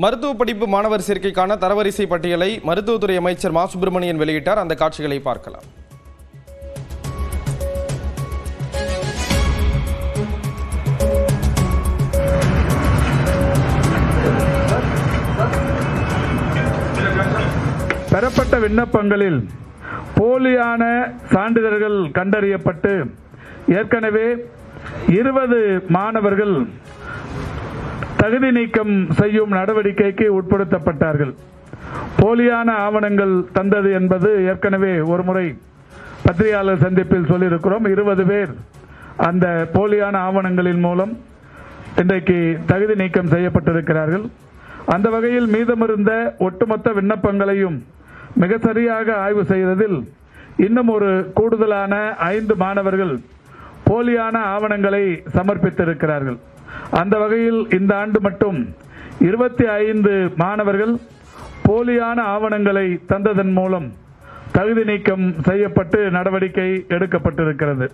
மருத்துவ படிப்பு மாணவர் சேர்க்கைக்கான தரவரிசை பட்டியலை மருத்துவத்துறை அமைச்சர் மா. சுப்பிரமணியன் வெளியிட்டார். அந்த காட்சிகளை பார்க்கலாம். பெறப்பட்ட விண்ணப்பங்களில் போலியான சான்றிதழ்கள் கண்டறியப்பட்டு ஏற்கனவே இருபது மாணவர்கள் தகுதி நீக்கம் செய்யும் நடவடிக்கைக்கு உட்படுத்தப்பட்டார்கள். போலியான ஆவணங்கள் தந்தது என்பது ஏற்கனவே ஒரு முறை பத்திரிகையாளர் சந்திப்பில் சொல்லியிருக்கிறோம். இருபது பேர் அந்த போலியான ஆவணங்களின் மூலம் இன்றைக்கு தகுதி நீக்கம் செய்யப்பட்டிருக்கிறார்கள். அந்த வகையில் மீதமிருந்த ஒட்டுமொத்த விண்ணப்பங்களையும் மிக சரியாக ஆய்வு செய்ததில் இன்னும் ஒரு கூடுதலான ஐந்து மாணவர்கள் போலியான ஆவணங்களை சமர்ப்பித்திருக்கிறார்கள். அந்த வகையில் இந்த ஆண்டு மட்டும் இருபத்தி ஐந்து மாணவர்கள் போலியான ஆவணங்களை தந்ததன் மூலம் தகுதி நீக்கம் செய்யப்பட்டு நடவடிக்கை எடுக்கப்பட்டிருக்கிறது.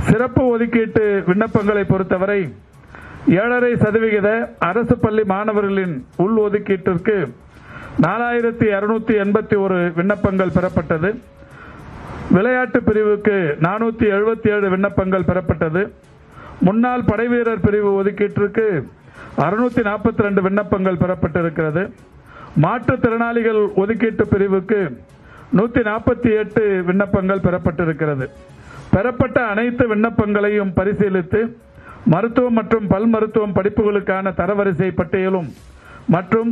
சிறப்பு ஒதுக்கீட்டு விண்ணப்பங்களை பொறுத்தவரை ஏழரை சதவிகித அரசு பள்ளி மாணவர்களின் உள் ஒதுக்கீட்டிற்கு நாலாயிரத்தி இருநூத்தி எண்பத்தி ஒரு விண்ணப்பங்கள் பெறப்பட்டது. விளையாட்டு பிரிவுக்கு நானூத்தி எழுபத்தி ஏழு விண்ணப்பங்கள் பெறப்பட்டது. முன்னாள் படைவீரர் பிரிவு ஒதுக்கீட்டிற்கு அறுநூத்தி நாற்பத்தி ரெண்டு விண்ணப்பங்கள் பெறப்பட்டிருக்கிறது. மாற்றுத்திறனாளிகள் ஒதுக்கீட்டு பிரிவுக்கு நூத்தி நாற்பத்தி எட்டு விண்ணப்பங்கள் பெறப்பட்டிருக்கிறது. பெறப்பட்ட அனைத்து விண்ணப்பங்களையும் பரிசீலித்து மருத்துவம் மற்றும் பல் மருத்துவம் படிப்புகளுக்கான தரவரிசை பட்டியலும் மற்றும்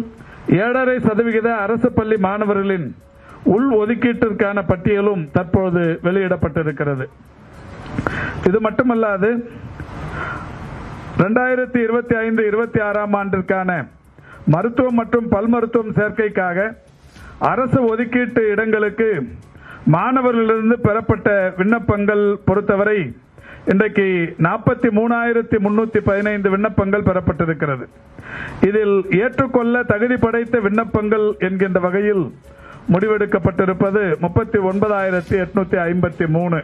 ஏழரை சதவிகித அரசு பள்ளி மாணவர்களின் உள் ஒதுக்கீட்டிற்கான பட்டியலும் தற்போது வெளியிடப்பட்டிருக்கிறது. இது மட்டுமல்லாது ரெண்டாயிரத்தி இருபத்தி ஐந்து இருபத்தி ஆறாம் ஆண்டிற்கான மருத்துவம் மற்றும் பல் மருத்துவம் சேர்க்கைக்காக அரசு ஒதுக்கீட்டு இடங்களுக்கு மாணவர்களிலிருந்து பெறப்பட்ட விண்ணப்பங்கள் பொறுத்தவரை இன்றைக்கு நாற்பத்தி மூணாயிரத்தி முன்னூத்தி பதினைந்து விண்ணப்பங்கள் பெறப்பட்டிருக்கிறது. இதில் ஏற்றுக்கொள்ள தகுதி படைத்த விண்ணப்பங்கள் என்கின்ற வகையில் முடிவெடுக்கப்பட்டிருப்பது முப்பத்தி ஒன்பதாயிரத்தி எட்நூத்தி ஐம்பத்தி மூணு.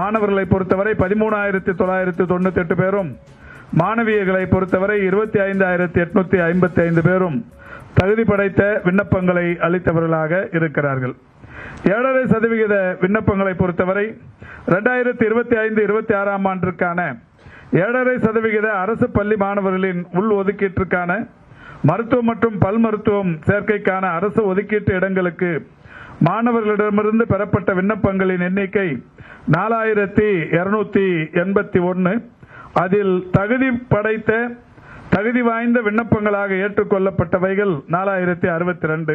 மாணவர்களை பொறுத்தவரை பதிமூணாயிரத்தி தொள்ளாயிரத்தி தொண்ணூத்தி எட்டு பேரும் மாணவியர்களை பொறுத்தவரை இருபத்தி ஐந்தாயிரத்தி எட்நூத்தி ஐம்பத்தி ஐந்து பேரும் தகுதி படைத்த விண்ணப்பங்களை அளித்தவர்களாக இருக்கிறார்கள். ஏழரை சதவிகித விண்ணப்பங்களை பொறுத்தவரை இரண்டாயிரத்தி இருபத்தி ஐந்து இருபத்தி ஆறாம் ஆண்டிற்கான ஏழரை சதவிகித அரசு பள்ளி மாணவர்களின் உள் ஒதுக்கீட்டிற்கான மருத்துவம் மற்றும் பல் மருத்துவம் சேர்க்கைக்கான அரசு ஒதுக்கீட்டு இடங்களுக்கு மாணவர்களிடமிருந்து பெறப்பட்ட விண்ணப்பங்களின் எண்ணிக்கை நாலாயிரத்தி இருநூத்தி எண்பத்தி ஒன்று அதில் தகுதி படைத்த தகுதி வாய்ந்த விண்ணப்பங்களாக ஏற்றுக்கொள்ளப்பட்டவைகள் நாலாயிரத்தி அறுபத்தி ரெண்டு.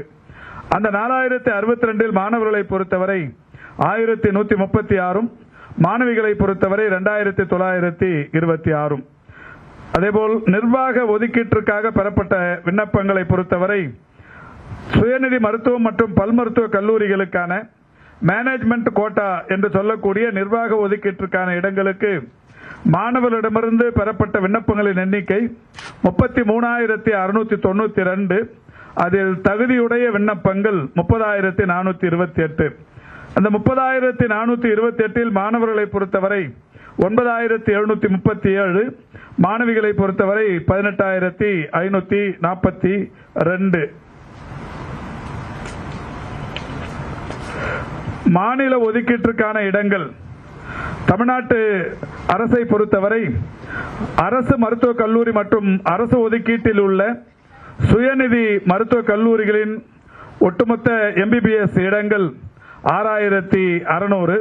அந்த நாலாயிரத்தி அறுபத்தி ரெண்டில் மாணவர்களை பொறுத்தவரை ஆயிரத்தி நூத்தி முப்பத்தி ஆறும் மாணவிகளை பொறுத்தவரை இரண்டாயிரத்தி தொள்ளாயிரத்தி இருபத்தி ஆறும். அதேபோல் நிர்வாக ஒதுக்கீட்டிற்காக பெறப்பட்ட விண்ணப்பங்களை பொறுத்தவரை சுயநிதி மருத்துவம் மற்றும் பல் மருத்துவ கல்லூரிகளுக்கான மேனேஜ்மெண்ட் கோட்டா என்று சொல்லக்கூடிய நிர்வாக ஒதுக்கீட்டிற்கான இடங்களுக்கு மாணவர்களிடமிருந்து பெறப்பட்ட விண்ணப்பங்களின் எண்ணிக்கை முப்பத்தி மூணாயிரத்தி அறுநூத்தி தொண்ணூத்தி ரெண்டு. அதில் தகுதியுடைய விண்ணப்பங்கள் முப்பதாயிரத்தி நானூத்தி இருபத்தி எட்டு. அந்த முப்பதாயிரத்தி நானூத்தி இருபத்தி எட்டில் மாணவர்களை பொறுத்தவரை ஒன்பதாயிரத்தி எழுநூத்தி முப்பத்தி ஏழு. மாணவிகளை பொறுத்தவரை பதினெட்டாயிரத்தி ஐநூத்தி நாற்பத்தி ரெண்டு. மாநில ஒதுக்கீட்டிற்கான இடங்கள் தமிழ்நாட்டு அரசை பொறுத்தவரை அரசு மருத்துவக் கல்லூரி மற்றும் அரசு ஒதுக்கீட்டில் உள்ள சுயநிதி மருத்துவக் கல்லூரிகளின் ஒட்டுமொத்த எம்பிபிஎஸ் இடங்கள் ஆறாயிரத்தி அறுநூறு.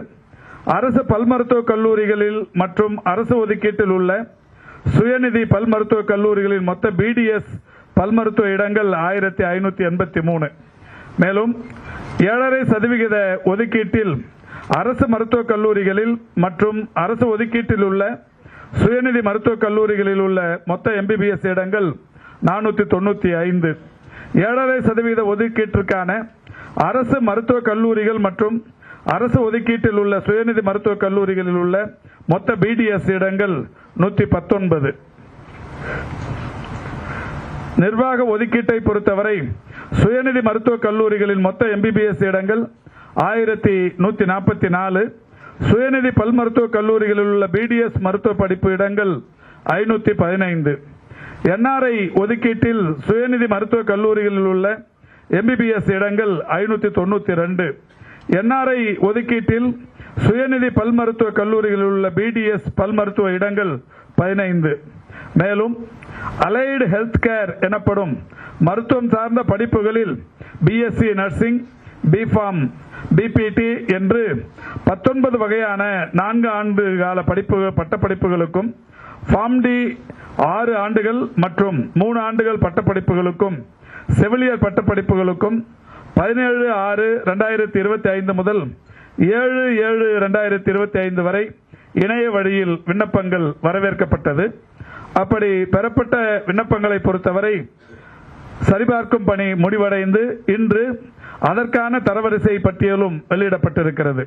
அரசு பல் மருத்துவக் கல்லூரிகளில் மற்றும் அரசு ஒதுக்கீட்டில் உள்ள சுயநிதி பல் மருத்துவக் கல்லூரிகளின் மொத்த பிடிஎஸ் பல் மருத்துவ இடங்கள் ஆயிரத்தி ஐநூத்தி எண்பத்தி மூணு. மேலும் ஏழரை சதவிகித ஒதுக்கீட்டில் அரசு மருத்துவக் கல்லூரிகளில் மற்றும் அரசு ஒதுக்கீட்டில் உள்ள சுயநிதி மருத்துவக் கல்லூரிகளில் உள்ள மொத்த எம்பிபிஎஸ் இடங்கள் நானூத்தி தொண்ணூத்தி ஐந்து. ஏழரை சதவீத ஒதுக்கீட்டிற்கான அரசு மருத்துவக் கல்லூரிகள் மற்றும் அரசு ஒதுக்கீட்டில் உள்ள சுயநிதி மருத்துவக் கல்லூரிகளில் உள்ள மொத்த பிடிஎஸ் இடங்கள் நூத்தி பத்தொன்பது. நிர்வாக ஒதுக்கீட்டை பொறுத்தவரை சுயநிதி மருத்துவக் கல்லூரிகளின் மொத்த எம்பிபிஎஸ் இடங்கள் ஆயிரத்தி நூத்தி நாற்பத்தி நாலு சுயநிதி பல் மருத்துவக் கல்லூரிகளில் உள்ள பிடிஎஸ் மருத்துவ படிப்பு இடங்கள் ஐநூத்தி பதினைந்து. என்ஆர்ஐ ஒதுக்கீட்டில் சுயநிதி மருத்துவக் கல்லூரிகளில் உள்ள எம்பிபிஎஸ் இடங்கள் ஐநூத்தி தொண்ணூத்தி ரெண்டு. என்ஆர்ஐ ஒதுக்கீட்டில் சுயநிதி பல் மருத்துவ கல்லூரிகளில் உள்ள பிடிஎஸ் பல் மருத்துவ இடங்கள் பதினைந்து. மேலும் அலைடு ஹெல்த் கேர் எனப்படும் மருத்துவம் சார்ந்த படிப்புகளில் பிஎஸ்சி நர்சிங் பிஃபார்ம் பிபிடி என்று பத்தொன்பது வகையான நான்கு ஆண்டு கால படிப்பு பட்டப்படிப்புகளுக்கும் ஃபார்ம் டி ஆறு ஆண்டுகள் மற்றும் மூணு ஆண்டுகள் பட்டப்படிப்புகளுக்கும் செவிலியர் பட்டப்படிப்புகளுக்கும் பதினேழு ஆறு ரெண்டாயிரத்தி இருபத்தி ஐந்து முதல் ஏழு ஏழு ரெண்டாயிரத்தி இருபத்தி ஐந்து வரை இணைய வழியில் விண்ணப்பங்கள் வரவேற்கப்பட்டது. அப்படி பெறப்பட்ட விண்ணப்பங்களை பொறுத்தவரை சரிபார்க்கும் பணி முடிவடைந்து இன்று அதற்கான தரவரிசை பட்டியலும் வெளியிடப்பட்டிருக்கிறது.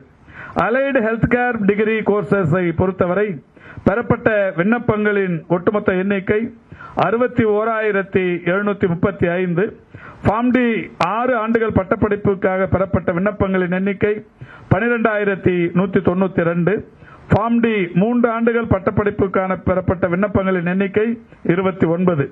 அலைடு ஹெல்த் கேர் டிகிரி கோர்சஸை பொறுத்தவரை பெறப்பட்ட விண்ணப்பங்களின் ஒட்டுமொத்த எண்ணிக்கை அறுபத்தி ஓராயிரத்தி எழுநூத்தி முப்பத்தி ஐந்து. ஃபார்ம் டி ஆறு ஆண்டுகள் பட்டப்படிப்புக்காக பெறப்பட்ட விண்ணப்பங்களின் எண்ணிக்கை பனிரெண்டாயிரத்தி நூத்தி தொண்ணூத்தி ரெண்டு. ஃபார்ம் டி மூன்று ஆண்டுகள் பட்டப்படிப்புக்கான பெறப்பட்ட விண்ணப்பங்களின் எண்ணிக்கை இருபத்தி ஒன்பது.